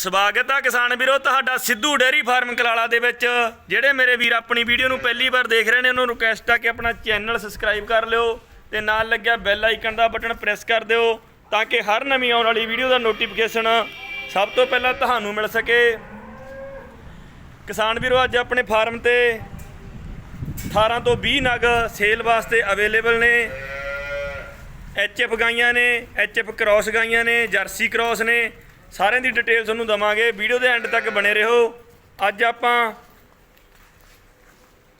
ਸਵਾਗਤ ਆ ਕਿਸਾਨ ਵੀਰੋ, ਤੁਹਾਡਾ ਸਿੱਧੂ ਡੇਅਰੀ ਫਾਰਮ ਕਲਾਲਾ ਦੇ ਵਿੱਚ। ਜਿਹੜੇ ਮੇਰੇ ਵੀਰ ਆਪਣੀ ਵੀਡੀਓ ਨੂੰ ਪਹਿਲੀ ਵਾਰ ਦੇਖ ਰਹੇ ਨੇ, ਉਹਨਾਂ ਨੂੰ ਰਿਕਵੈਸਟ ਆ ਕਿ ਆਪਣਾ ਚੈਨਲ ਸਬਸਕ੍ਰਾਈਬ ਕਰ ਲਿਓ ਤੇ ਨਾਲ ਲੱਗਿਆ ਬੈਲ ਆਈਕਨ ਦਾ ਬਟਨ ਪ੍ਰੈਸ ਕਰ ਦਿਓ ਤਾਂ ਕਿ ਹਰ ਨਵੀਂ ਆਉਣ ਵਾਲੀ ਵੀਡੀਓ ਦਾ ਨੋਟੀਫਿਕੇਸ਼ਨ ਸਭ ਤੋਂ ਪਹਿਲਾਂ ਤੁਹਾਨੂੰ ਮਿਲ ਸਕੇ। ਕਿਸਾਨ ਵੀਰੋ, ਅੱਜ ਆਪਣੇ ਫਾਰਮ ਤੇ 18 ਤੋਂ 20 ਨਗ ਸੇਲ ਵਾਸਤੇ ਅਵੇਲੇਬਲ ਨੇ। ਐਚਐਫ ਗਾਈਆਂ ਨੇ ਐਚਐਫ ਕ੍ਰਾਸ ਗਾਈਆਂ ਨੇ ਜਰਸੀ ਕ੍ਰਾਸ ਨੇ। ਸਾਰਿਆਂ ਦੀ ਡਿਟੇਲ ਤੁਹਾਨੂੰ ਦਵਾਂਗੇ। ਵੀਡੀਓ ਦੇ ਐਂਡ ਤੱਕ ਬਣੇ ਰਹੋ। ਅੱਜ ਆਪਾਂ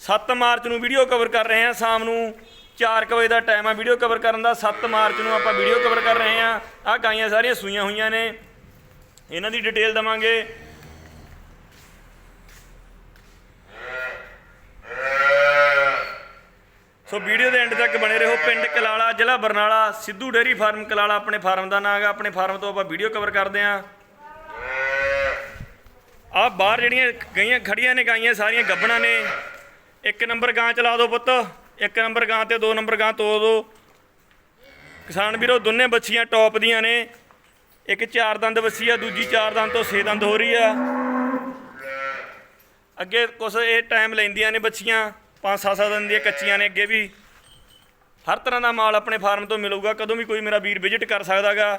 7 ਮਾਰਚ ਨੂੰ ਵੀਡੀਓ ਕਵਰ ਕਰ ਰਹੇ ਹਾਂ। ਸ਼ਾਮ ਨੂੰ 4 ਵਜੇ ਦਾ ਟਾਈਮ ਆ ਵੀਡੀਓ ਕਵਰ ਕਰਨ ਦਾ। 7 ਮਾਰਚ ਨੂੰ ਆਪਾਂ ਵੀਡੀਓ ਕਵਰ ਕਰ ਰਹੇ ਹਾਂ। ਆਹ ਗਾਈਆਂ ਸਾਰੀਆਂ ਸੂਈਆਂ ਹੋਈਆਂ ਨੇ। ਇਹਨਾਂ ਦੀ ਡਿਟੇਲ ਦਵਾਂਗੇ। ਸੋ ਵੀਡੀਓ ਦੇ ਐਂਡ ਤੱਕ ਬਣੇ ਰਹੋ। ਪਿੰਡ ਕਲਾਲਾ, ਜ਼ਿਲ੍ਹਾ ਬਰਨਾਲਾ, ਸਿੱਧੂ ਡੇਅਰੀ ਫਾਰਮ ਕਲਾਲਾ ਆਪਣੇ ਫਾਰਮ ਦਾ ਨਾਮ ਹੈਗਾ। ਆਪਣੇ ਫਾਰਮ ਤੋਂ ਆਪਾਂ ਵੀਡੀਓ ਕਵਰ ਕਰਦੇ ਆਂ ਆ ਬਾਹਰ ਜਿਹੜੀਆਂ ਗਈਆਂ ਖੜੀਆਂ ਨੇ, ਗਾਈਆਂ ਸਾਰੀਆਂ ਗੱਬਣਾ ਨੇ। ਇੱਕ ਨੰਬਰ ਗਾਂ ਚਲਾ ਦਿਓ ਪੁੱਤ। ਇੱਕ ਨੰਬਰ ਗਾਂ ਤੇ ਦੋ ਨੰਬਰ ਗਾਂ ਤੋੜ ਦਿਓ ਕਿਸਾਨ ਵੀਰੋ, ਦੋਨੇ ਬੱਚੀਆਂ ਟੌਪ ਦੀਆਂ ਨੇ। ਇੱਕ ਚਾਰ ਦੰਦ ਬੱਸੀ ਆ, ਦੂਜੀ ਚਾਰ ਦੰਦ ਤੋਂ ਛੇ ਦੰਦ ਹੋ ਰਹੀ ਆ। ਅੱਗੇ ਕੁਛ ਇਹ ਟਾਈਮ ਲੈਂਦੀਆਂ ਨੇ ਬੱਚੀਆਂ ਪੰਜ ਸੱਤ ਸੱਤ ਦਿਨ ਦੀਆਂ ਕੱਚੀਆਂ ਨੇ ਅੱਗੇ ਵੀ। ਹਰ ਤਰ੍ਹਾਂ ਦਾ ਮਾਲ ਆਪਣੇ ਫਾਰਮ ਤੋਂ ਮਿਲੂਗਾ, ਕਦੋਂ ਵੀ ਕੋਈ ਮੇਰਾ ਵੀਰ ਵਿਜ਼ਿਟ ਕਰ ਸਕਦਾਗਾ।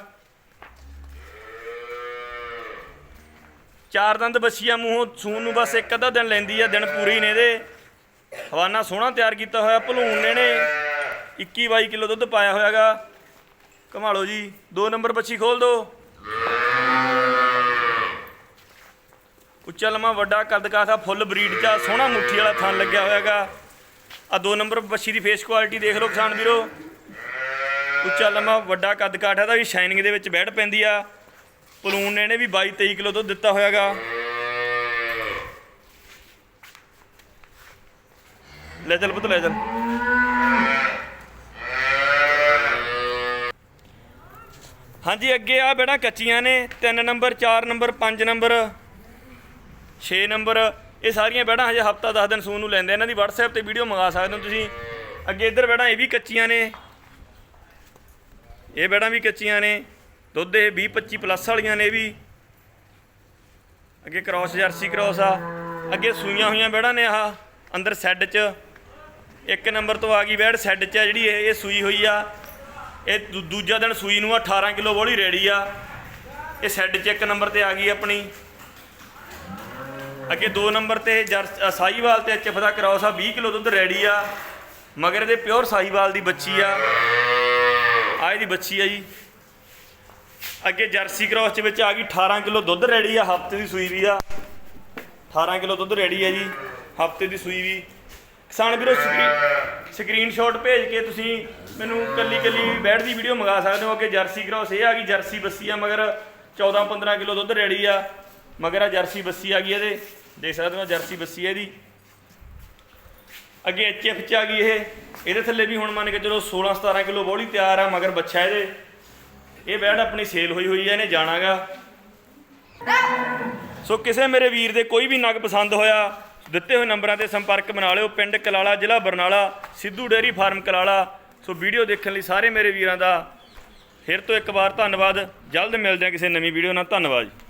ਚਾਰ ਦੰਦ ਬੱਚੀਆਂ ਮੂੰਹੋਂ ਸੂਣ ਨੂੰ ਬਸ ਇੱਕ ਅੱਧਾ ਦਿਨ ਲੈਂਦੀ ਆ, ਦਿਨ ਪੂਰੀ ਨੇ ਇਹਦੇ। ਹਵਾਨਾ ਸੋਹਣਾ ਤਿਆਰ ਕੀਤਾ ਹੋਇਆ, ਭਲੂਣ ਨੇ ਨੇ 21 22 ਕਿਲੋ ਦੁੱਧ ਪਾਇਆ ਹੋਇਆਗਾ। ਕਮਾਲੋ ਜੀ, ਦੋ ਨੰਬਰ ਬੱਚੀ ਖੋਲ ਦੋ। ਉੱਚਾ ਲੰਮਾ ਵੱਡਾ ਕੱਦ ਕਾਠਾ ਫੁੱਲ ਬਰੀਡ ਚ ਆ, ਸੋਹਣਾ ਮੁੱਠੀ ਵਾਲਾ ਥਣ ਲੱਗਿਆ ਹੋਇਆਗਾ ਆ ਦੋ ਨੰਬਰ ਬੱਛੀ ਦੀ ਫੇਸ ਕੁਆਲਿਟੀ ਦੇਖ ਲਓ ਕਿਸਾਨ ਵੀਰੋ। ਉੱਚਾ ਲੰਮਾ ਵੱਡਾ ਕੱਦ ਕਾਠਾ ਦਾ ਵੀ ਸ਼ਾਈਨਿੰਗ ਦੇ ਵਿੱਚ ਬੈਠ ਪੈਂਦੀ ਆ। ਪਲੂਨ ਨੇ ਇਹਨੇ ਵੀ 22 23 ਕਿਲੋ ਤੋਂ ਦਿੱਤਾ ਹੋਇਆਗਾ ਲੈ ਚੱਲ ਪੁੱਤ ਲੈ ਚੱਲ। ਹਾਂਜੀ ਅੱਗੇ ਆ ਬੇੜਾ ਕੱਚੀਆਂ ਨੇ। 3 ਨੰਬਰ 4 ਨੰਬਰ 5 ਨੰਬਰ। 6 ਨੰਬਰ, ਇਹ ਸਾਰੀਆਂ ਬੈੜਾਂ ਹਜੇ ਹਫਤਾ 10 ਦਿਨ ਸੂਣ ਨੂੰ ਲੈਂਦੇ ਇਹਨਾਂ ਦੀ WhatsApp ਤੇ ਵੀਡੀਓ ਮੰਗਾ ਸਕਦੇ ਹੋ ਤੁਸੀਂ। ਅੱਗੇ ਇੱਧਰ ਬੈੜਾਂ ਇਹ ਵੀ ਕੱਚੀਆਂ ਨੇ। ਇਹ ਬੈੜਾਂ ਵੀ ਕੱਚੀਆਂ ਨੇ। ਦੁੱਧ ਇਹ 20 25 ਪਲੱਸ ਵਾਲੀਆਂ ਨੇ ਇਹ ਵੀ। ਅੱਗੇ ਕ੍ਰਾਸ ਜਰਸੀ ਕ੍ਰਾਸ ਆ। ਅੱਗੇ ਸੂਈਆਂ ਹੋਈਆਂ ਬੈੜਾਂ ਨੇ ਆਹ, ਅੰਦਰ ਸੈੱਡ 'ਚ। ਇੱਕ ਨੰਬਰ ਤੋਂ ਆ ਗਈ ਬੈੜ ਸੈੱਡ 'ਚ ਆ, ਜਿਹੜੀ ਇਹ ਇਹ ਸੂਈ ਹੋਈ ਆ। ਇਹ ਦੂ- ਦੂਜਾ ਦਿਨ ਸੂਈ ਨੂੰ ਆ 18 ਕਿਲੋ ਬੋਲੀ ਰੈਡੀ ਆ। ਇਹ ਸੈੱਡ 'ਚ ਇੱਕ ਨੰਬਰ ਤੇ ਆ ਗਈ ਆਪਣੀ। ਅੱਗੇ 2 ਨੰਬਰ ਤੇ ਜਰ ਅ, ਸਾਹੀਵਾਲ ਤੇ ਐਚਐਫ ਦਾ ਕ੍ਰਾਸ ਆ 20 ਕਿਲੋ ਦੁੱਧ ਰੈਡੀ ਆ। ਮਗਰ ਇਹਦੇ ਪਿਓਰ ਸਾਹੀਵਾਲ ਦੀ ਬੱਚੀ ਆ। ਆ ਇਹਦੀ ਬੱਚੀ ਆ ਜੀ। ਅੱਗੇ ਜਰਸੀ ਕ੍ਰਾਸ ਚ ਵਿੱਚ ਆ ਗਈ 18 ਕਿਲੋ ਦੁੱਧ ਰੈਡੀ ਆ ਹਫ਼ਤੇ ਦੀ ਸੂਈ ਵੀ ਆ। 18 ਕਿਲੋ ਦੁੱਧ ਰੈਡੀ ਆ ਜੀ ਹਫ਼ਤੇ ਦੀ ਸੂਈ ਵੀ। ਕਿਸਾਨ ਵੀਰੋ ਸਕਰੀਨ ਸਕਰੀਨਸ਼ਾਟ ਭੇਜ ਕੇ ਤੁਸੀਂ ਮੈਨੂੰ ਕੱਲੀ ਕੱਲੀ ਬੈਠ ਦੀ ਵੀਡੀਓ ਮੰਗਾ ਸਕਦੇ ਹੋ। ਅੱਗੇ ਜਰਸੀ ਕ੍ਰਾਸ ਇਹ ਆ ਗਈ ਜਰਸੀ ਬੱਸੀ ਆ ਮਗਰ 14 15 ਕਿਲੋ ਦੁੱਧ ਰੈਡੀ ਆ। ਮਗਰ ਆ ਜਰਸੀ ਬੱਸੀ ਆ ਗਈ ਇਹਦੇ। ਦੇਖ ਸਕਦੇ ਹੋ ਜਰਸੀ ਬੱਸੀ ਹੈ ਇਹਦੀ। ਅੱਗੇ ਐਚਐਫ ਚ ਆ ਗਈ ਇਹ। ਇਹਦੇ ਥੱਲੇ ਵੀ ਹੁਣ ਮੰਨ ਕੇ ਚਲੋ 16 17 ਕਿਲੋ ਬੋਲੀ ਤਿਆਰ ਆ, ਮਗਰ ਬੱਚਾ ਇਹਦੇ। ਇਹ ਬੈੜ ਆਪਣੀ ਸੇਲ ਹੋਈ ਹੋਈ ਹੈ ਇਹਨੇ ਜਾਣਾਗਾ ਸੋ ਕਿਸੇ ਮੇਰੇ ਵੀਰ ਦੇ ਕੋਈ ਵੀ ਨਗ ਪਸੰਦ ਹੋਇਆ, ਦਿੱਤੇ ਹੋਏ ਨੰਬਰਾਂ ਤੇ ਸੰਪਰਕ ਬਣਾ ਲਿਓ। ਪਿੰਡ ਕਲਾਲਾ, ਜ਼ਿਲ੍ਹਾ Barnala, Sidhu dairy farm Kalala. So video ਦੇਖਣ ਲਈ ਸਾਰੇ ਮੇਰੇ ਵੀਰਾਂ ਦਾ ਫਿਰ ਤੋਂ ਇੱਕ ਵਾਰ ਧੰਨਵਾਦ। ਜਲਦ ਮਿਲਦੇ ਹਾਂ ਕਿਸੇ ਨਵੀਂ ਵੀਡੀਓ ਨਾਲ। ਧੰਨਵਾਦ ਜੀ।